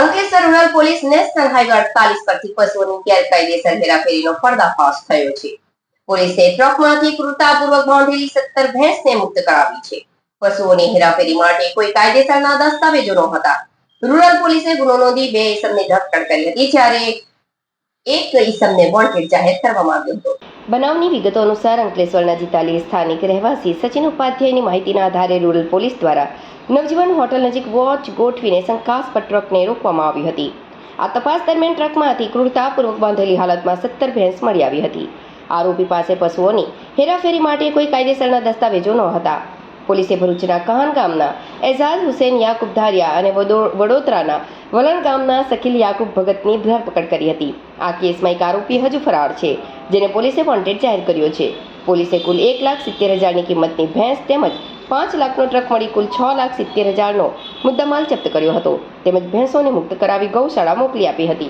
Ankleshwar rural police national highway અડતાલીસ પરથી પશુઓની ગેરકાયદેસર હેરાફેરીનો પર્દાફાશ થયો છે. પોલીસે ટ્રકમાંથી ક્રૂરતાપૂર્વક બાંધેલી સત્તર ભેંસને મુક્ત કરાવી છે. પશુઓની હેરાફેરી માટે કોઈ કાયદેસરના દસ્તાવેજો નહોતા. હતા રૂરલ પોલીસે ગુનો નોંધી બે ઈસમને ધરપકડ કરી હતી જ્યારે એક ઈસમને વોન્ટેડ જાહેર કરવામાં આવ્યો હતો. બનાવની વિગતો અનુસાર અંકલેશ્વરના જીતાલી સ્થાનિક રહેવાસી સચિન ઉપાધ્યાયની માહિતીના આધારે રૂરલ પોલીસ દ્વારા નવજીવન હોટલ નજીક વોચ ગોઠવીને શંકાસ્પદ ટ્રકને રોકવામાં આવી હતી. આ તપાસ દરમિયાન ટ્રકમાંથી ક્રૂરતાપૂર્વક બાંધેલી હાલતમાં સત્તર ભેંસ મળી આવી હતી. આરોપી પાસે પશુઓની હેરાફેરી માટે કોઈ કાયદેસરના દસ્તાવેજો ન હતા. પોલીસે ભરૂચના કહાન ગામના એઝાઝ હુસેન યાકુબ ધારિયા અને વડો- વડોદરાના વલણ ગામના શકીલ યાકુબ ભગતની ધરપકડ કરી હતી. આ કેસમાં એક આરોપી હજુ ફરાર છે, જેને પોલીસે વોન્ટેડ જાહેર કર્યો છે. પોલીસે કુલ એક લાખ સિત્તેર હજારની કિંમતની ભેંસ તેમજ પાંચ લાખનો ટ્રક મળી કુલ છ લાખ સિત્તેર હજારનો મુદ્દામાલ જપ્ત કર્યો હતો. તેમજ ભેંસોને મુક્ત કરાવી ગૌશાળા મોકલી આપી હતી.